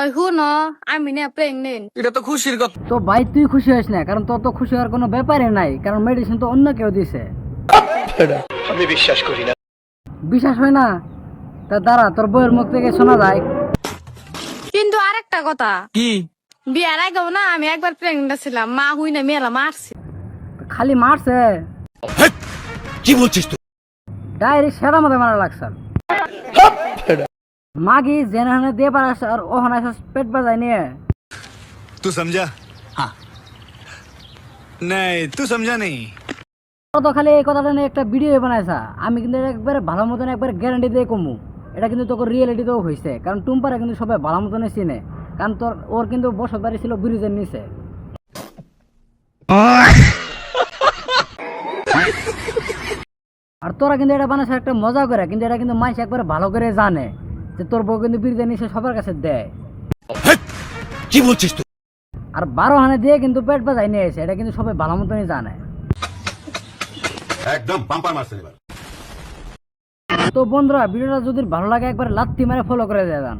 ওই হুন আমি না প্রেগনেন্ট এটা তো খুশির কথা। তো ভাই তুই খুশি হইস না? কারণ তোর তো খুশি হওয়ার কোনো ব্যাপারই নাই। কারণ মেডিসিন তো অন্য কেউ দিছে। আমি বিশ্বাস করি না। বিশ্বাস হয় না? তা দাঁড়া তোর বইয়ের মুখ থেকে শোনা যায়। কিন্তু আরেকটা কথা। কি? বিয়ার আগেও না আমি একবার প্রেগনেন্ট ছিলাম। মা হুই না মেয়েরা মারছে। খালি মারছে? কি বলছিস তুই? ডাইরেক্ট সেরা মধ্যে মারা লাগছে। মাগি জেনাহানে দে পারাস আর ওহনা পেট বাজাই নিয়ে। তু সমঝা হ্যাঁ নাই তু সমঝা নেই তো খালি এই কথাটা নিয়ে একটা ভিডিও বানাইছা। আমি কিন্তু একবার ভালো মতন একবার গ্যারান্টি দিয়ে কমু। এটা কিন্তু তোকে রিয়েলিটিতেও হয়েছে কারণ টুম্পারা কিন্তু সবাই ভালো মতনে চিনে। কারণ তোর ওর কিন্তু বসত বাড়ি ছিল ব্রিজের নিচে। আর তোরা কিন্তু এটা বানাইছে একটা মজা করে কিন্তু এটা কিন্তু মানুষ একবার ভালো করে জানে। যে তোর বউ কিন্তু বিরিয়ানি এসে সবার কাছে দেয়। কি বলছিস তুই? আর বারো হানে দিয়ে কিন্তু পেট বাজাই নিয়ে এসে এটা কিন্তু সবাই ভালো মতনই জানে। একদম বাম্পার মারছেন এবার। তো বন্ধুরা ভিডিওটা যদি ভালো লাগে একবার লাত্তি মারে ফলো করে দেয় যান।